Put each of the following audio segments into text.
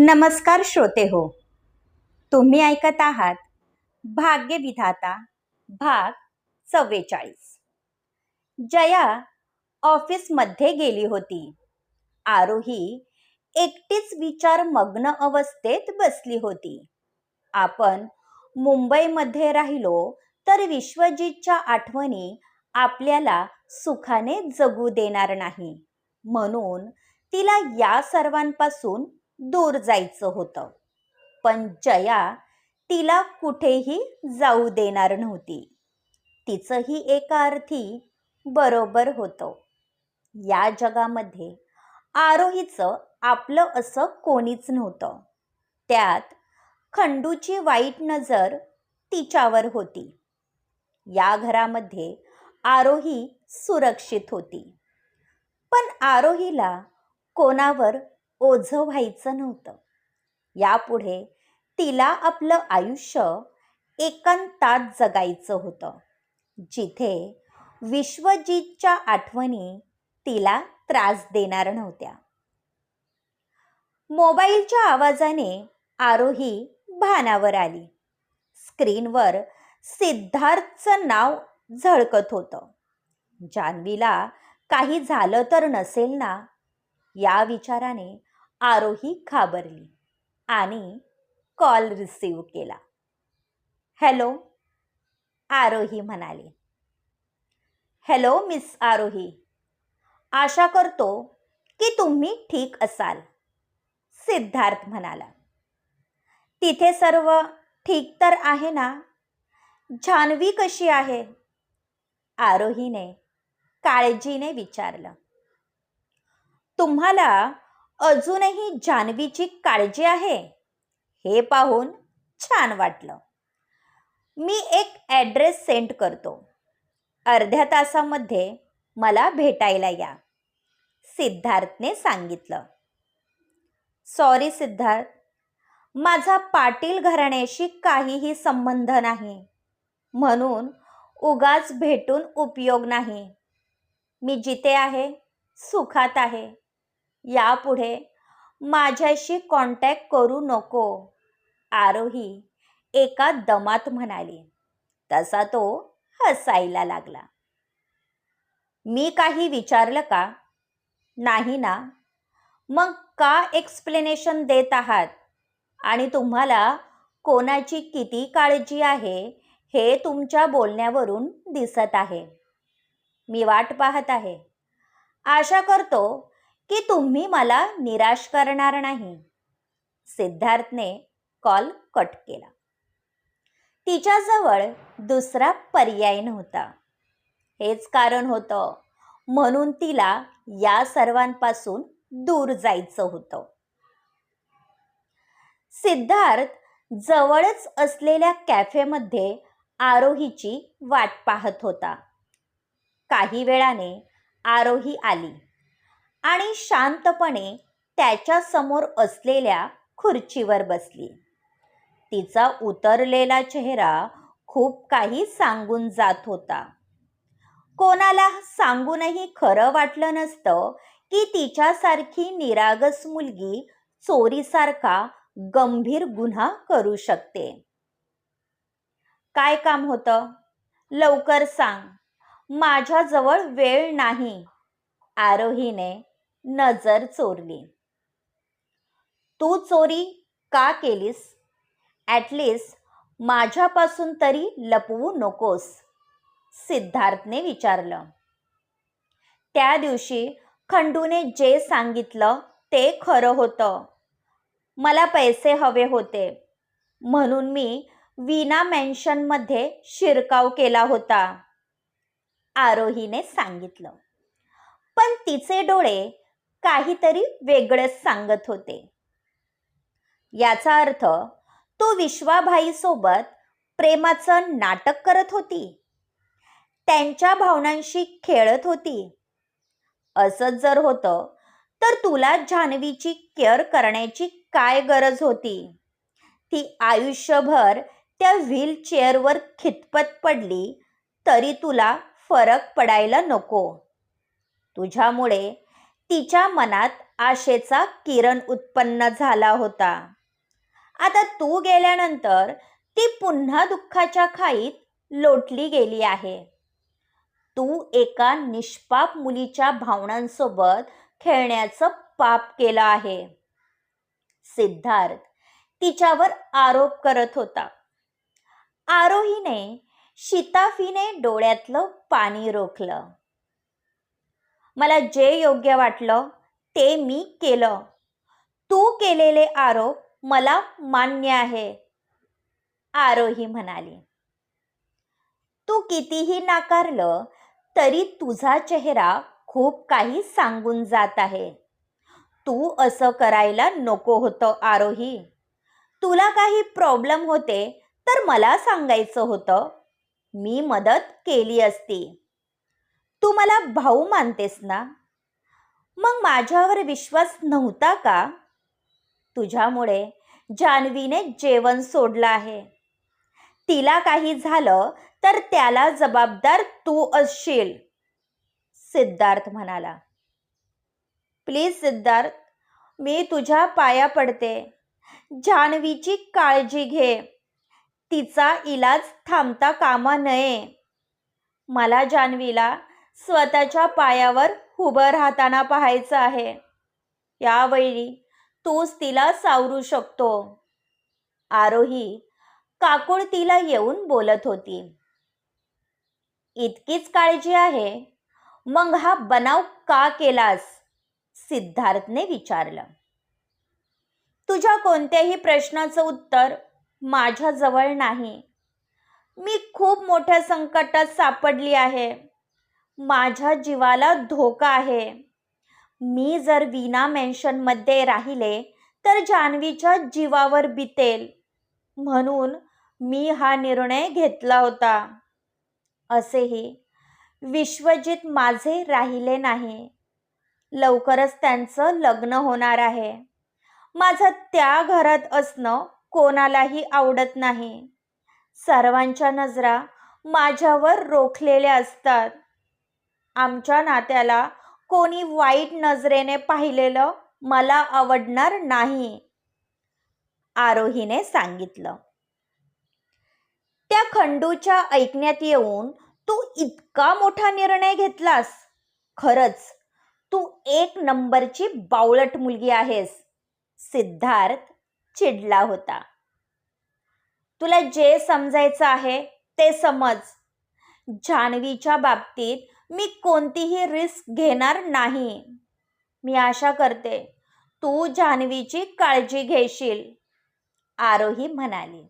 नमस्कार श्रोते हो तुम्ही ऐकत आहात भाग्यविधाता भाग चव्वेचाळीस. जया ऑफिसमध्ये गेली होती. आरोही एकटीच विचार मग्न अवस्थेत बसली होती. आपण मुंबईमध्ये राहिलो तर विश्वजीतच्या आठवणी आपल्याला सुखाने जगू देणार नाही. म्हणून तिला या सर्वांपासून दूर जायचं होतं. पण जया तिला कुठेही जाऊ देणार नव्हती. तिचंही एका अर्थी बरोबर होतं. या जगामध्ये आरोहीचं आपलं असं कोणीच नव्हतं. त्यात खंडूची वाईट नजर तिच्यावर होती. या घरामध्ये आरोही सुरक्षित होती. पण आरोहीला कोणावर ओझं व्हायचं नव्हतं. यापुढे तिला आपलं आयुष्य एकांतात जगायचं होतं. जिथे विश्वजीतच्या आठवणी तिला त्रास देणार नव्हत्या. मोबाईलच्या आवाजाने आरोही भानावर आली. स्क्रीनवर सिद्धार्थचं नाव झळकत होतं. जान्हवीला काही झालं तर नसेल ना? या विचाराने आरोही घाबरली आणि कॉल रिसीव केला. हॅलो आरोही म्हणाली. हॅलो मिस आरोही. आशा करतो की तुम्ही ठीक असाल सिद्धार्थ म्हणाला. तिथे सर्व ठीक तर आहे ना? जान्हवी कशी आहे? आरोहीने काळजीने विचारलं. तुम्हाला अजूनही जान्हवीची काळजी आहे? हे पाहून छान वाटलं. मी एक ॲड्रेस सेंड करतो. अर्ध्या तासामध्ये मला भेटायला या सिद्धार्थने सांगितलं. सॉरी सिद्धार्थ. माझा पाटील घराण्याशी काहीही संबंध नाही. म्हणून उगाच भेटून उपयोग नाही. मी जिथे आहे सुखात आहे. यापुढे माझ्याशी कॉन्टॅक्ट करू नको. आरोही एका दमात म्हणाली. तसा तो हसायला लागला. मी काही विचारलं का? नाही ना. मग का एक्सप्लेनेशन देत आहात? आणि तुम्हाला कोणाची किती काळजी आहे हे तुमच्या बोलण्यावरून दिसत आहे. मी वाट पाहत आहे. आशा करतो की तुम्ही मला निराश करणार नाही. सिद्धार्थने कॉल कट केला. तिच्याजवळ दुसरा पर्याय नव्हता. हेच कारण होतं. म्हणून तिला या सर्वांपासून दूर जायचं होतं. सिद्धार्थ जवळच असलेल्या कॅफेमध्ये आरोहीची वाट पाहत होता. काही वेळाने आरोही आली. आणि शांतपणे त्याच्यासमोर असलेल्या खुर्चीवर बसली. तिचा उतरलेला चेहरा खूप काही सांगून जात होता. कोणाला सांगूनही खरं वाटलं नसतं की तिच्यासारखी निरागस मुलगी चोरीसारखा गंभीर गुन्हा करू शकते. काय काम होतं? लवकर सांग. माझ्याजवळ वेळ नाही. आरोहीने नजर चोरली. तू चोरी का केलीस? ॲटलिस्ट माझ्यापासून तरी लपवू नकोस सिद्धार्थने विचारलं. त्या दिवशी खंडूने जे सांगितलं ते खरं होतं. मला पैसे हवे होते. म्हणून मी वीणा मेन्शनमध्ये शिरकाव केला होता आरोहीने सांगितलं. पण तिचे डोळे काहीतरी वेगळंच सांगत होते. याचा अर्थ तो विश्वाभाईसोबत प्रेमाचं नाटक करत होती. त्यांच्या भावनांशी खेळत होती. असंच जर होतं तर तुला जान्हवीची केअर करण्याची काय गरज होती? ती आयुष्यभर त्या व्हीलचेअरवर खितपत पडली तरी तुला फरक पडायला नको. तुझ्यामुळे तिच्या मनात आशेचा किरण उत्पन्न झाला होता. आता तू गेल्यानंतर ती पुन्हा दुःखाच्या खाईत लोटली गेली आहे. तू एका निष्पाप मुलीच्या भावनांसोबत खेळण्याचं पाप केलं आहे. सिद्धार्थ तिच्यावर आरोप करत होता. आरोहीने शिताफीने डोळ्यातलं पाणी रोखलं. मला जे योग्य वाटलं ते मी केलं. तू केलेले आरोप मला मान्य आहे आरोही म्हणाली. तू कितीही नाकारलं तरी तुझा चेहरा खूप काही सांगून जात आहे. तू असं करायला नको होतं आरोही. तुला काही प्रॉब्लेम होते तर मला सांगायचं होतं. मी मदत केली असती. तू मला भाऊ मानतेस ना? मग माझ्यावर विश्वास नव्हता का? तुझ्यामुळे जान्हवीने जेवण सोडलं आहे. तिला काही झालं तर त्याला जबाबदार तू असशील सिद्धार्थ म्हणाला. प्लीज सिद्धार्थ मी तुझ्या पाया पडते. जान्हवीची काळजी घे. तिचा इलाज थांबता कामा नये. मला जान्हवीला स्वतःच्या पायावर उभं राहताना पाहायचं आहे. यावेळी तूच तिला सावरू शकतो. आरोही काकुळतीला येऊन बोलत होती. इतकीच काळजी आहे. मग हा बनाव का केलास? सिद्धार्थने विचारलं. तुझ्या कोणत्याही प्रश्नाचं उत्तर माझ्याजवळ नाही. मी खूप मोठ्या संकटात सापडली आहे. माझ्या जीवाला धोका आहे. मी जर विना मेन्शनमध्ये राहिले तर जान्हवीच्या जीवावर बितेल. म्हणून मी हा निर्णय घेतला होता. असेही विश्वजित माझे राहिले नाही. लवकरच त्यांचं लग्न होणार आहे. माझं त्या घरात असणं कोणालाही आवडत नाही. सर्वांच्या नजरा माझ्यावर रोखलेल्या असतात. आमच्या नात्याला कोणी वाईट नजरेने पाहिलेलं मला आवडणार नाही आरोहीने सांगितलं. त्या खंडूच्या ऐकण्यात येऊन तू इतका मोठा निर्णय घेतलास. खरंच तू एक नंबरची बावळट मुलगी आहेस सिद्धार्थ चिडला होता. तुला जे समजायचं आहे ते समज. जान्हवीच्या बाबतीत मी कोणतीही रिस्क घेणार नाही. मी आशा करते तू जान्हवीची काळजी घेशील. आरोही म्हणाली.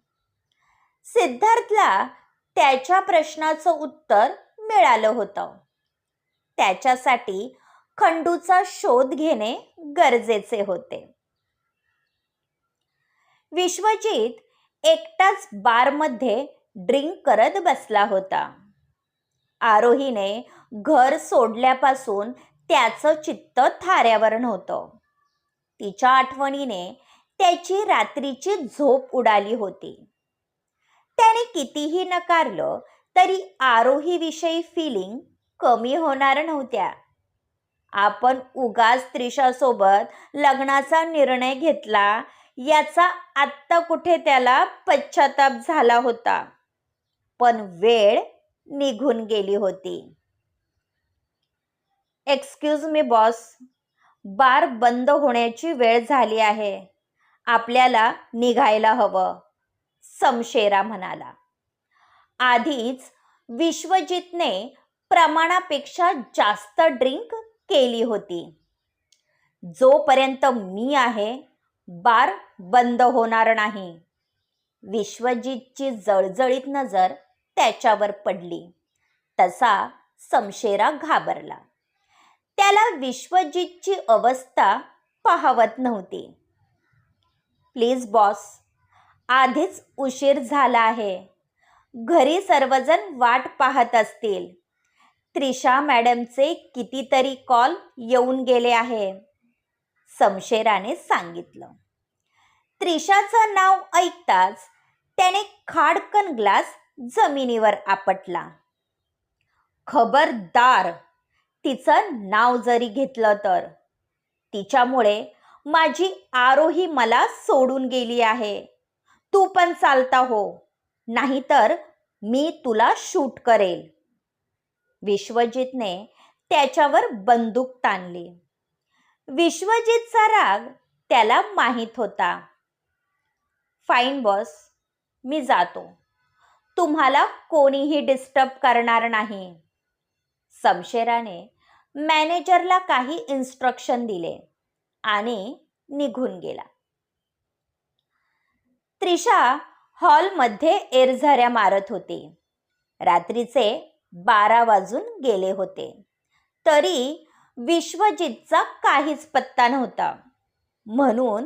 सिद्धार्थला त्याच्या प्रश्नाचं उत्तर मिळालं होतं. त्याच्यासाठी खंडूचा शोध घेणे गरजेचे होते. विश्वजित एकटाच बारमध्ये ड्रिंक करत बसला होता. आरोहीने घर सोडल्यापासून त्याचं चित्त थाऱ्यावर नव्हतं तिच्या आठवणीने त्याची रात्रीची झोप उडाली होती. त्याने कितीही नकारलं तरी आरोहीविषयी फिलिंग कमी होणार नव्हत्या. आपण उगाच त्रिशासोबत लग्नाचा निर्णय घेतला याचा आत्ता कुठे त्याला पश्चाताप झाला होता. पण वेळ निघून गेली होती. एक्सक्यूज मी बॉस बार बंद होण्याची वेळ झाली आहे. आपल्याला निघायला हवं. समशेरा म्हणाला. आधीच विश्वजितने प्रमाणापेक्षा जास्त ड्रिंक केली होती. जोपर्यंत मी आहे बार बंद होणार नाही. विश्वजितची जळजळीत नजर त्याच्यावर पडली. तसा समशेरा घाबरला. त्याला विश्वजितची अवस्था पाहवत नव्हती. प्लीज बॉस आधीच उशीर झाला आहे. घरी सर्वजण वाट पाहत असतील. त्रिशा मॅडमचे कितीतरी कॉल येऊन गेले आहे समशेराने सांगितलं. त्रिशाचं नाव ऐकताच त्याने खाडकन ग्लास जमिनीवर आपटला. खबरदार. तिचं नाव जरी घेतलं तर. तिच्यामुळे माझी आरोही मला सोडून गेली आहे. तू पण चालता हो. नाहीतर मी तुला शूट करेल. विश्वजितने त्याच्यावर बंदूक ताणली. विश्वजितचा राग त्याला माहीत होता. फाईन बॉस मी जातो. तुम्हाला कोणीही डिस्टर्ब करणार नाही. समशेराने मॅनेजरला काही इन्स्ट्रक्शन दिले आणि निघून गेला. त्रिशा हॉलमध्ये एरझऱ्या मारत होती. रात्रीचे बारा वाजून गेले होते. तरी विश्वजितचा काहीच पत्ता नव्हता. म्हणून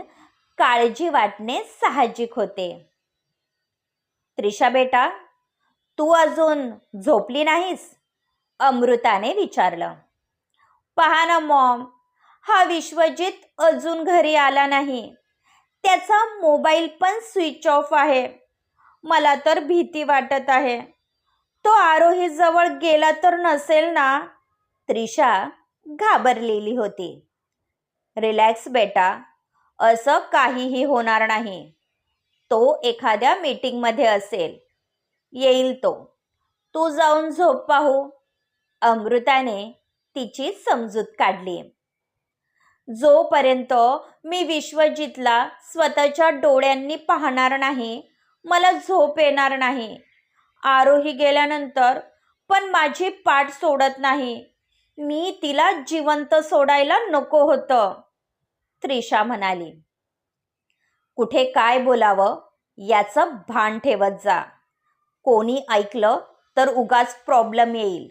काळजी वाटणे साहजिक होते. त्रिशा बेटा तू अजून झोपली नाहीस? अमृताने विचारलं. पहा ना मॉम हा विश्वजित अजून घरी आला नाही. त्याचा मोबाईल पण स्विच ऑफ आहे. मला तर भीती वाटत आहे. तो आरोही जवळ गेला तर नसेल ना? त्रिशा घाबरलेली होती. रिलॅक्स बेटा असं काहीही होणार नाही. तो एखाद्या मीटिंगमध्ये असेल. येईल तो. तू जाऊन झोप पाहू. अमृताने तिची समजूत काढली. जोपर्यंत मी विश्वजितला स्वतःच्या डोळ्यांनी पाहणार नाही मला झोप येणार नाही. आरोही गेल्यानंतर पण माझी पाठ सोडत नाही. मी तिला जिवंत सोडायला नको होतं. त्रिशा म्हणाली. कुठे काय बोलावं याचं भान ठेवत जा. कोणी ऐकलं तर उगाच प्रॉब्लेम येईल.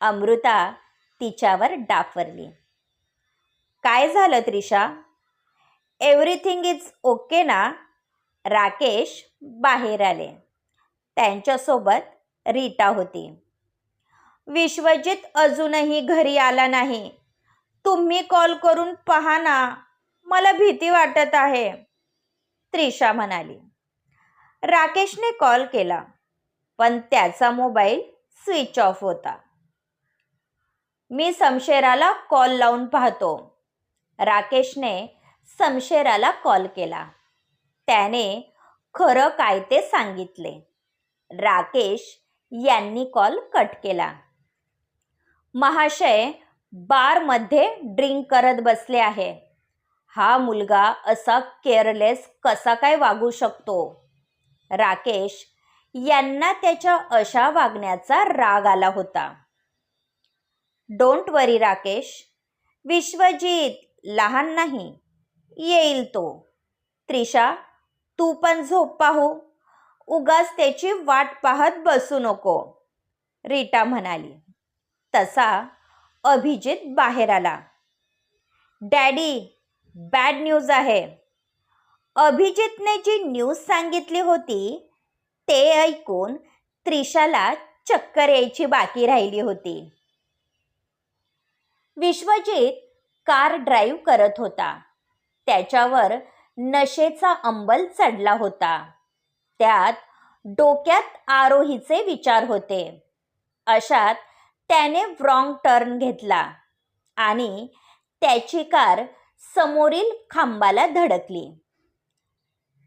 अमृता तिच्यावर डाफरली. काय झालं त्रिशा? एव्हरीथिंग इज ओके ना? राकेश बाहेर आले. त्यांच्यासोबत रीटा होती. विश्वजित अजूनही घरी आला नाही. तुम्ही कॉल करून पहा ना. मला भीती वाटत आहे. त्रिशा म्हणाली. राकेशने कॉल केला पण त्याचा मोबाईल स्विच ऑफ होता. मी समशेराला कॉल लावून पाहतो. राकेशने समशेराला कॉल केला. त्याने खरं काय ते सांगितले. राकेश यांनी कॉल कट केला. महाशय बारमध्ये ड्रिंक करत बसले आहे. हा मुलगा असा केअरलेस कसा काय वागू शकतो? राकेश यांना त्याच्या अशा वागण्याचा राग आला होता. डोंट वरी राकेश. विश्वजीत लहान नाही. येईल तो. त्रिशा तू पण झोप पाहू. उगाच त्याची वाट पाहत बसू नको रीटा म्हणाली. तसा अभिजित बाहेर आला. डॅडी बॅड न्यूज आहे. अभिजितने जी न्यूज सांगितली होती. ते ऐकून त्रिशाला चक्कर यायची बाकी राहिली होती. विश्वजित कार ड्राईव्ह करत होता. त्याच्यावर नशेचा अंबल चढला होता. त्यात डोक्यात आरोहीचे विचार होते. अशात त्याने रॉंग टर्न घेतला आणि त्याची कार समोरील खांबाला धडकली.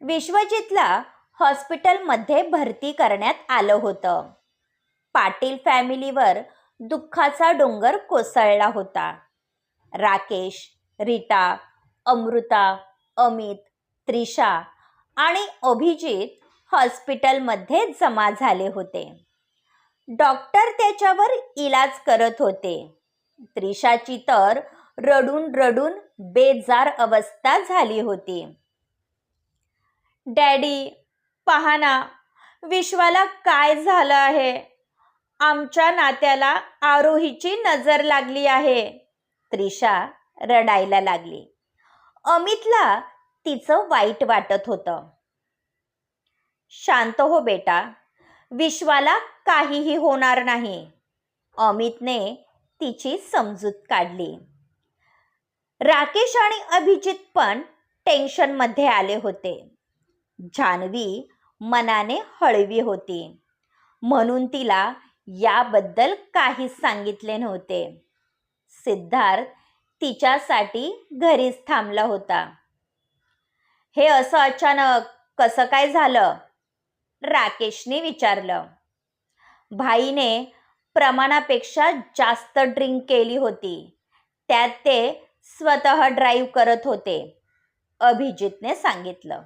विश्वजितला हॉस्पिटलमध्ये भरती करण्यात आलं होतं. पाटील फॅमिलीवर दुःखाचा डोंगर कोसळला होता. राकेश रीटा अमृता अमित त्रिशा आणि अभिजित हॉस्पिटलमध्ये जमा झाले होते. डॉक्टर त्याच्यावर इलाज करत होते. त्रिशाची तर रडून रडून बेजार अवस्था झाली होती. डॅडी पहा ना विश्वाला काय झालं आहे? आमच्या नात्याला आरोहीची नजर लागली आहे. त्रिशा रडायला लागली. अमितला तिचं वाईट वाटत होतं. शांत हो बेटा विश्वाला काहीही होणार नाही. अमितने तिची समजूत काढली. राकेश आणि अभिजित पण टेन्शनमध्ये आले होते. जान्हवी मनाने हळवी होती. म्हणून तिला याबद्दल काहीच सांगितले नव्हते. सिद्धार्थ तिच्यासाठी घरीच थांबला होता. हे असं अचानक कसं काय झालं? राकेशने विचारलं. भाईने प्रमाणापेक्षा जास्त ड्रिंक केली होती. त्यात ते स्वतः ड्राईव्ह करत होते. अभिजितने सांगितलं.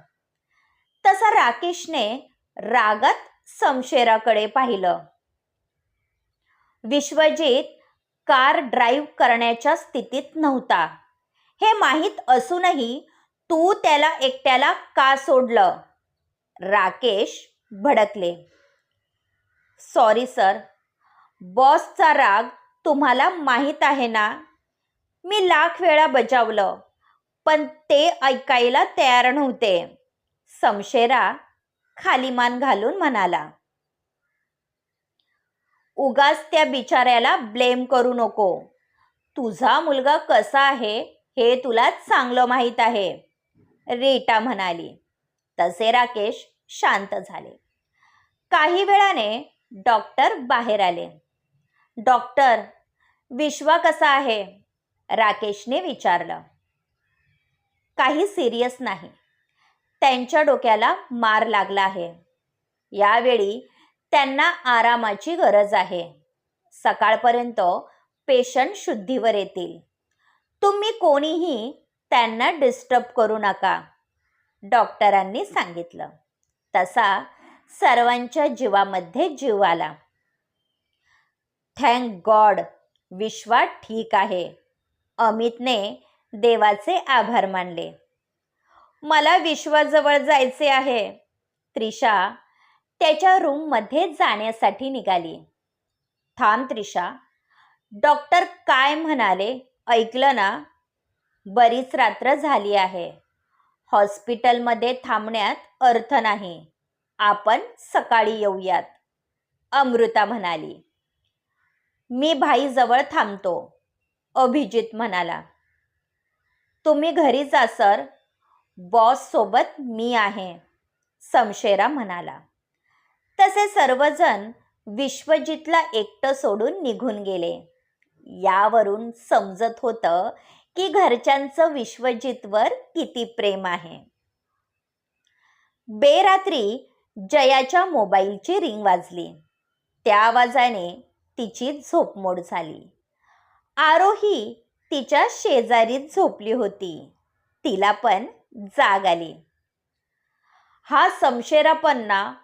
तसा राकेशने रागात समशेराकडे पाहिलं. विश्वजित कार ड्राईव्ह करण्याच्या स्थितीत नव्हता. हे माहीत असूनही तू त्याला एकट्याला का सोडलं? राकेश भडकले. सॉरी सर बॉसचा राग तुम्हाला माहीत आहे ना? मी लाख वेळा बजावलं पण ते ऐकायला तयार नव्हते. समशेरा खाली मान घालून म्हणाला उगाच त्या बिचाऱ्याला ब्लेम करू नको. तुझा मुलगा कसा आहे हे तुला चांगलं माहीत आहे. रीटा म्हणाली. तसे राकेश शांत झाले. काही वेळाने डॉक्टर बाहेर आले. डॉक्टर विश्वा कसा आहे? राकेशने विचारलं. काही सिरियस नाही. त्यांच्या डोक्याला मार लागला आहे. यावेळी त्यांना आरामाची गरज आहे. सकाळपर्यंत पेशंट शुद्धीवर येतील. तुम्ही कोणीही त्यांना डिस्टर्ब करू नका डॉक्टरांनी सांगितलं. तसा सर्वांच्या जीवामध्ये जीव आला. थँक गॉड विश्वा ठीक आहे. अमितने देवाचे आभार मानले. मला विश्वाजवळ जायचे आहे. त्रिशा त्याच्या रूममध्ये जाण्यासाठी निघाली. थांब त्रिशा डॉक्टर काय म्हणाले? ऐकलं ना? बरीच रात्र झाली आहे. हॉस्पिटलमध्ये थांबण्यात अर्थ नाही. आपण सकाळी येऊयात. अमृता म्हणाली. मी भाईजवळ थांबतो. अभिजित म्हणाला तुम्ही घरी जा सर. बॉससोबत मी आहे. समशेरा म्हणाला तसे सर्वजण विश्वजितला एकटं सोडून निघून गेले. यावरून समजत होतं की घरच्यांचं विश्वजितवर किती प्रेम आहे. बेरात्री जयाच्या मोबाईलची रिंग वाजली. त्या आवाजाने तिची झोपमोड झाली. आरोही तिच्या शेजारीत झोपली होती. तिला पण जाग आली. हा समशेरापन्ना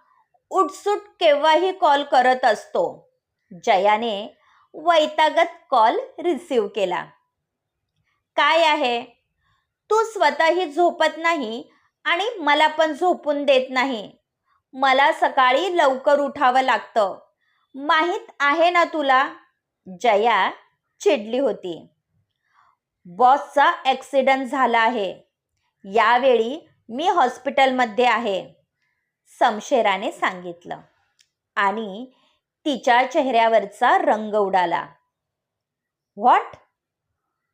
उठसूट केव्हाही कॉल करत असतो. जयाने वैतागत कॉल रिसीव केला. काय आहे? तू स्वतःही झोपत नाही आणि मला पण झोपून देत नाही. मला सकाळी लवकर उठावं लागतं. माहीत आहे ना तुला? जया चिडली होती. बॉसचा ॲक्सिडंट झाला आहे. यावेळी मी हॉस्पिटलमध्ये आहे समशेराने सांगितलं. आणि तिच्या चेहऱ्यावरचा रंग उडाला. व्हॉट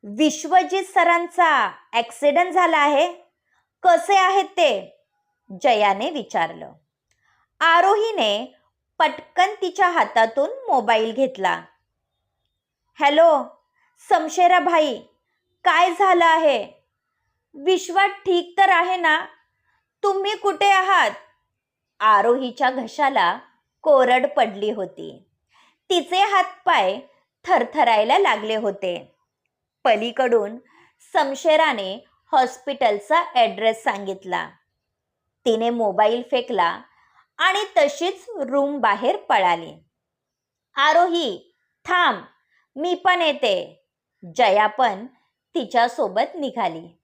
विश्वजित सरांचा ॲक्सिडंट झाला आहे? कसे आहेत ते? जयाने विचारलं. आरोहीने पटकन तिच्या हातातून मोबाईल घेतला. हॅलो समशेरा भाई काय झालं आहे? विश्वात ठीक तर आहे ना? तुम्ही कुठे आहात? आरोहीच्या घशाला कोरड पडली होती. तिचे हातपाय थरथरायला लागले होते. पलीकडून समशेराने हॉस्पिटलचा ॲड्रेस सांगितला. तिने मोबाईल फेकला आणि तशीच रूम बाहेर पळाली. आरोही थांब. मी पण येते. जया पण तिच्यासोबत निघाली.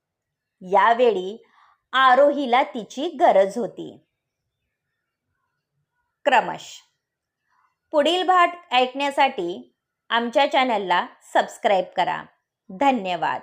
यावेळी आरोहीला तिची गरज होती. क्रमश. पुढील भाग ऐकण्यासाठी आमच्या चॅनलला सबस्क्राईब करा. धन्यवाद.